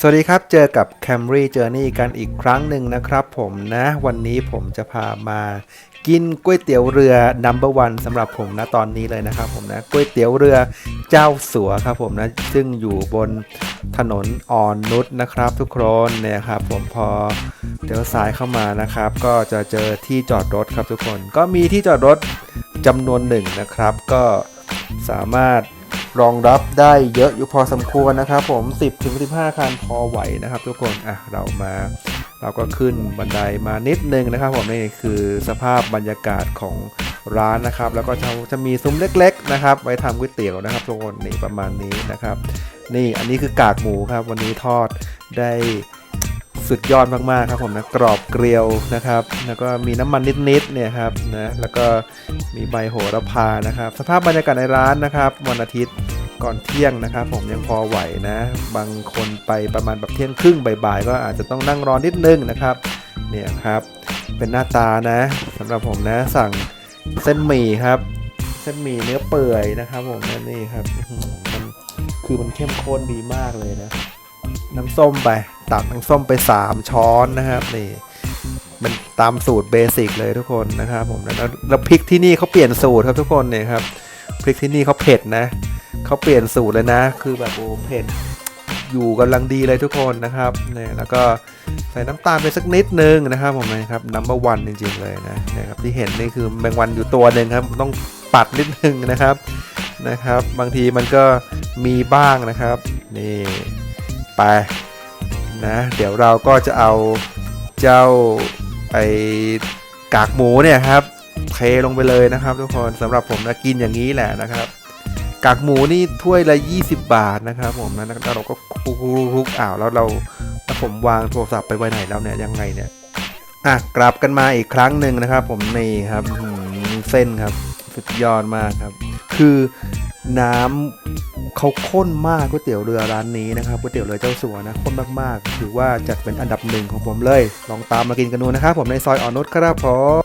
สวัสดีครับ เจอกับ Camry Journey กันอีกครั้งหนึ่งนะครับผมนะ วันนี้ผมจะพามากินก๋วยเตี๋ยวเรือ number one สำหรับผมนะตอนนี้เลยนะครับผมนะก๋วยเตี๋ยวเรือเจ้าสัวครับผมนะซึ่งอยู่บนถนนอ่อนนุชนะครับ ทุกคนเนี่ยครับผมพอเดี๋ยวซ้ายเข้ามานะครับ ก็จะเจอที่จอดรถครับทุกคน ก็มีที่จอดรถจำนวนหนึ่งนะครับ ก็สามารถ รองรับได้เยอะอยู่พอสมควรนะครับผม 10ถึง15 คันพอไหวนะครับ ทุกคนอะเรามา เราก็ขึ้นบันไดมานิดนึงนะครับผมนี่คือสภาพบรรยากาศของร้านนะครับ แล้วก็จะจะมีซุ้มเล็ก ๆ นะครับ ไว้ทำก๋วยเตี๋ยวนะครับ ทุกคนนี่ประมาณนี้นะครับ นี่อันนี้คือกากหมูครับ วันนี้ทอดได้ สุดยอดมากๆครับผมนะกรอบเกลียวนะครับ แล้วก็มีน้ำมันนิดๆเนี่ยครับนะแล้วก็มีใบโหระพานะครับ สภาพบรรยากาศในร้านนะครับ วันอาทิตย์ก่อนเที่ยงนะครับ ผมยังพอไหวนะ บางคนไปประมาณแบบเที่ยงครึ่งบ่ายๆก็อาจจะต้องนั่งรอนิดนึงนะครับเนี่ยครับ เป็นหน้าตานะสำหรับผมนะสั่งเส้นหมี่ครับ เส้นหมี่เนื้อเปื่อยนะครับ ผมนั่นนี่ครับมันคือมันเข้มข้นดีมากเลยนะ น้ำส้มไป ตักน้ำส้มไป 3 ช้อนนะครับนี่มันตามสูตรเบสิกเลยทุกคนนะครับผมแล้วแล้วพริกที่นี่เขาเปลี่ยนสูตรครับทุกคนเนี่ยครับพริกที่นี่เขาเผ็ดนะเขาเปลี่ยนสูตรเลยนะ คือแบบโอ้เผ็ดอยู่กำลังดีเลยทุกคนนะครับเนี่ยแล้วก็ใส่น้ำตาลไปสักนิดนึงนะครับผมนะครับนัมเบอร์วันจริง ๆ เลยนะนะครับที่เห็นนี่คือแมงวันอยู่ตัวหนึ่งครับต้องปัดนิดนึงนะครับนะครับ บางทีมันก็มีบ้างนะครับนี่ไป นะเดี๋ยวเราก็จะเอาเจ้าไอกากหมูเนี่ยครับเทลงไปเลยนะครับ ทุกคนสำหรับผมนะกินอย่างนี้แหละนะครับ กากหมูนี่ถ้วยละ 20 บาทนะครับ ผมนะแล้วเราก็คลุกๆอ้าวแล้วเราแล้วผมวางโทรศัพท์ไปไว้ไหนแล้วเนี่ยยังไงเนี่ยอะกลับกันมาอีกครั้งหนึ่งนะครับ ผมนี่ครับเส้นครับสุดยอดมากครับ คือน้ำ เขาข้นมากก๋วยเตี๋ยวเรือร้านนี้นะครับก๋วยเตี๋ยวเรือเจ้าสัวนะข้นมากๆถือว่าจัดเป็นอันดับหนึ่งของผมเลย ลองตามมากินกันดูนะครับผมในซอยอ่อนนุชครับผม